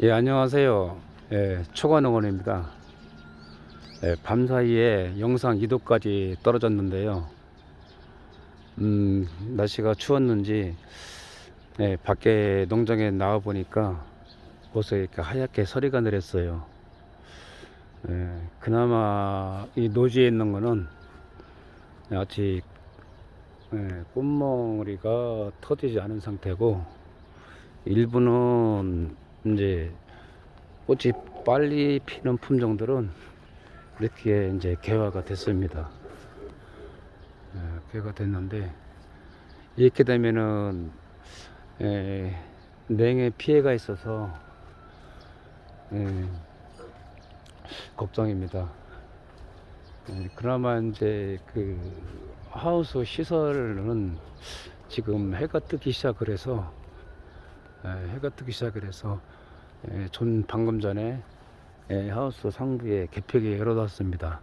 예, 안녕하세요. 예, 초관응원입니다. 예, 밤 사이에 영상 2도까지 떨어졌는데요. 음, 날씨가 추웠는지, 예, 밖에 농장에 나와 보니까 벌써 이렇게 하얗게 서리가 내렸어요. 예, 그나마 이 노지에 있는 거는 아직 예, 꽃멍울이가 터지지 않은 상태고, 일부는 이제 꽃이 빨리 피는 품종들은 이렇게 이제 개화가 됐습니다. 예, 개화가 됐는데 이렇게 되면은 에, 냉에 피해가 있어서 예, 걱정입니다. 예, 그나마 이제 그 하우스 시설은 지금 해가 뜨기 시작을 해서 예, 해가 뜨기 시작을 해서 예, 전 방금 전에 예, 하우스 상부에 개폐기 열어놨습니다.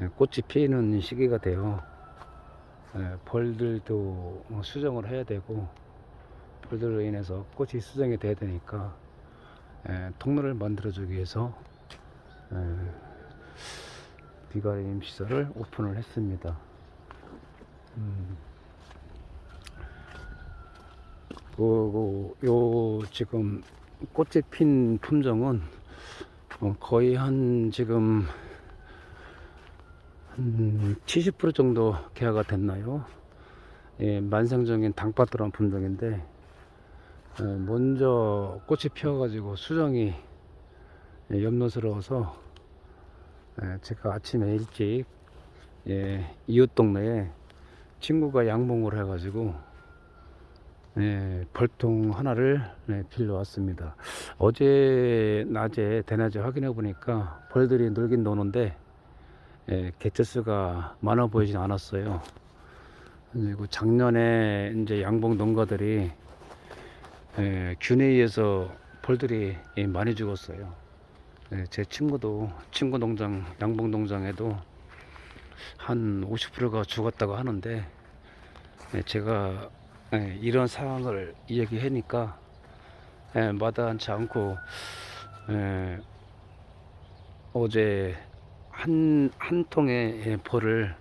예, 꽃이 피는 시기가 돼요. 예, 벌들도 뭐 수정을 해야 되고 벌들로 인해서 꽃이 수정이 돼야 되니까 예, 통로를 만들어주기 위해서 예, 비가림 시설을 오픈을 했습니다. 음. 그, 그, 요, 지금, 꽃이 핀 품종은, 어, 거의 한, 지금, 한 70% 정도 개화가 됐나요? 예, 만성적인 당파토란 품종인데, 어, 먼저 꽃이 피어가지고 수정이 예, 염려스러워서, 예, 제가 아침에 일찍, 예, 이웃 동네에 친구가 양봉을 해가지고, 네, 벌통 하나를 네, 빌려 왔습니다. 어제 낮에 대낮에 확인해 보니까 벌들이 놀긴 노는데 예, 개체수가 많아 보이진 않았어요. 그리고 작년에 이제 양봉 농가들이 예, 균에 의해서 벌들이 예, 많이 죽었어요. 예, 제 친구도 친구 농장 양봉 농장에도 한 50%가 죽었다고 하는데 예, 제가 예, 이런 상황을 이야기하니까 예, 마다하지 않고 예, 어제 한, 한 통의 예, 벌을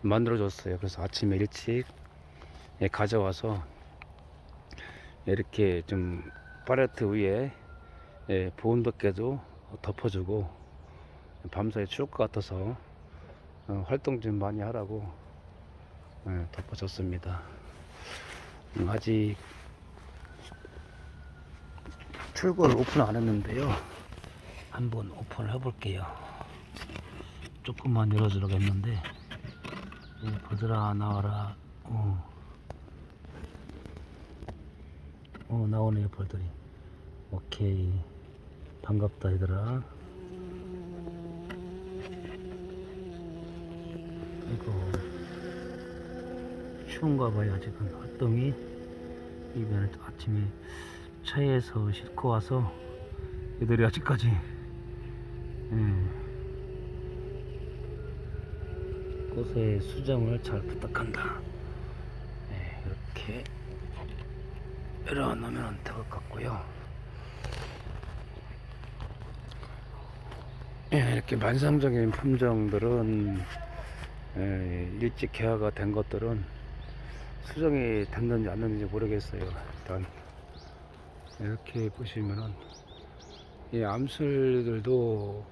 만들어줬어요. 그래서 아침에 일찍 예, 가져와서 이렇게 좀 팔레트 위에 예, 보온덮개도 덮어주고 밤사이 추울 것 같아서 어, 활동 좀 많이 하라고 예, 덮어줬습니다. 음, 아직 출구를 오픈 안 했는데요. 한번 오픈을 해볼게요. 조금만 열어주려고 했는데, 예, 보들아 나와라. 어. 어 나오네요 벌들이. 오케이 반갑다 얘들아. 이거 추운가 봐요 아직은 활동이 이번에 아침에 차에서 싣고 와서 얘들이 아직까지 예, 꽃의 수정을 잘 부탁한다. 예, 이렇게 열어놓으면 될것 같고요. 예, 이렇게 만성적인 품종들은 예, 일찍 개화가 된 것들은 수정이 됐는지 안 됐는지 모르겠어요. 일단 이렇게 보시면은 이 암술들도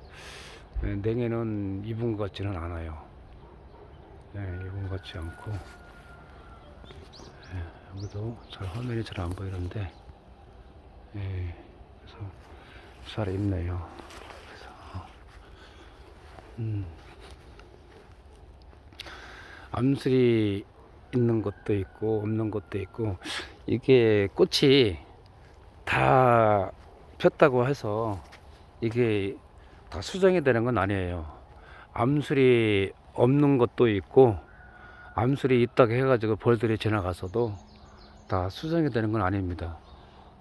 예, 냉해는 입은 것 같지는 않아요. 네, 입은 것 같지 않고 예, 여기도 잘 화면이 잘 안 보이는데 예, 그래서 잘 있네요. 그래서 음. 암술이 있는 것도 있고 없는 것도 있고 이게 꽃이 다 폈다고 해서 이게 다 수정이 되는 건 아니에요. 암술이 없는 것도 있고 암술이 있다고 해가지고 벌들이 지나가서도 다 수정이 되는 건 아닙니다.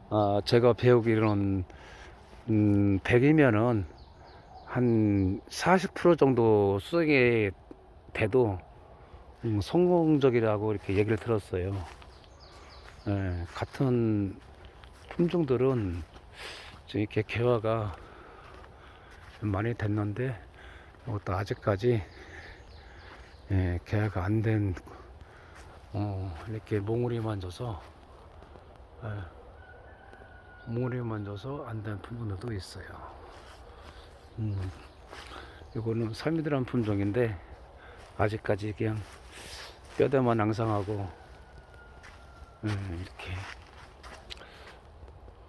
아, 제가 배우기로는 음, 100이면은 한 40% 정도 수정이 돼도 음, 성공적이라고 이렇게 얘기를 들었어요. 예, 같은 품종들은 지금 이렇게 개화가 좀 많이 됐는데 이것도 아직까지 예, 개화가 안된 어, 이렇게 몽우리만 져서 예, 몽우리만 져서 안된 부분들도 있어요. 음, 이거는 살미드란 품종인데 아직까지 그냥 뼈대만 앙상하고 음, 이렇게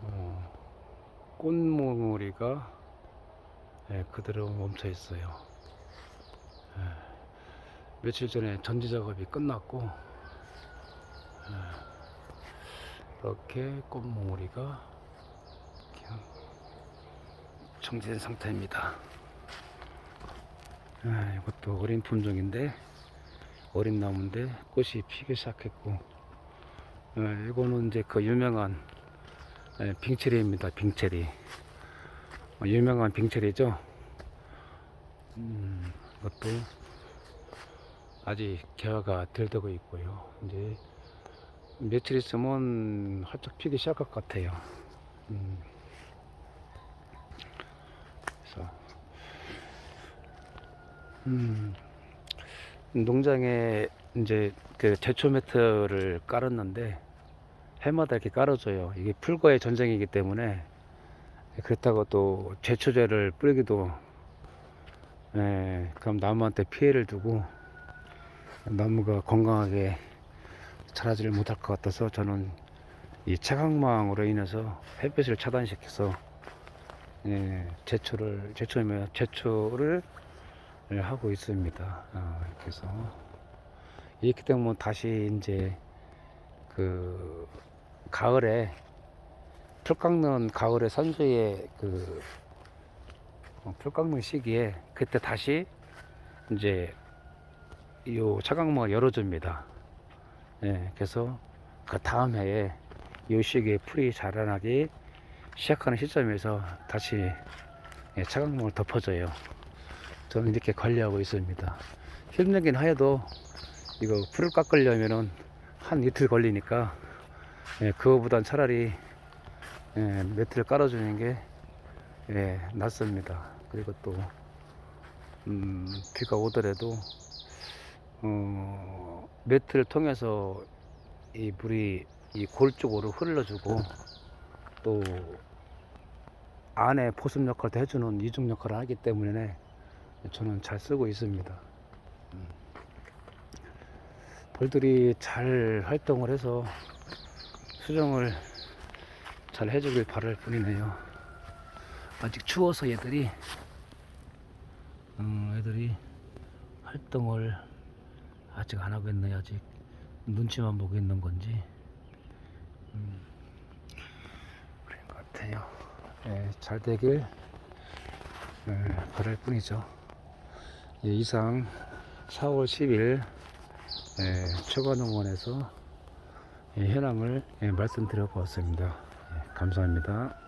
어, 꽃몽우리가 예, 그대로 멈춰 있어요. 예, 며칠 전에 전지 작업이 끝났고 예, 이렇게 그냥 정지된 상태입니다. 예, 이것도 어린 품종인데 어린 나무인데 꽃이 피기 시작했고 예, 이거는 이제 그 유명한 예, 빙체리입니다. 빙체리 어, 유명한 빙체리죠. 음, 이것도 아직 개화가 덜 되고 있고요. 이제 며칠 있으면 활짝 피기 시작할 것 같아요. 음. 그래서 음, 농장에 이제 그 제초 매트를 깔았는데 해마다 이렇게 깔아줘요. 이게 풀과의 전쟁이기 때문에 그렇다고 또 제초제를 뿌리기도 예, 그럼 나무한테 피해를 주고 나무가 건강하게 자라지를 못할 것 같아서 저는 이 차광망으로 인해서 햇빛을 차단시켜서 예, 제초를 제초면 제초를 예, 하고 있습니다. 아, 해서 이렇게 되면 다시 이제 그 가을에 풀 깎는 가을에 선수의 그 어, 풀 깎는 시기에 그때 다시 이제 요 차광망을 열어줍니다. 예, 그래서 그 다음 해에 요 시기에 풀이 자라나기 시작하는 시점에서 다시 예, 차광망을 덮어줘요. 저는 이렇게 관리하고 있습니다. 힘들긴 하여도 이거 풀을 깎으려면은 한 이틀 걸리니까 예, 그거보단 차라리 예, 매트를 깔아주는 게 예, 낫습니다. 그리고 또 음, 비가 오더라도 어, 매트를 통해서 이 물이 이 골 쪽으로 흘러주고 또 안에 보습 역할도 해주는 이중 역할을 하기 때문에 저는 잘 쓰고 있습니다. 음. 벌들이 잘 활동을 해서 수정을 잘 해주길 바랄 뿐이네요. 아직 추워서 얘들이 음, 애들이 활동을 아직 안 하고 있네 아직 눈치만 보고 있는 건지 음, 그런 것 같아요. 예, 잘 되길 예, 바랄 뿐이죠. 예, 이상 4월 10일 예, 최관농원에서 예, 현황을 예, 말씀드려 보았습니다. 예, 감사합니다.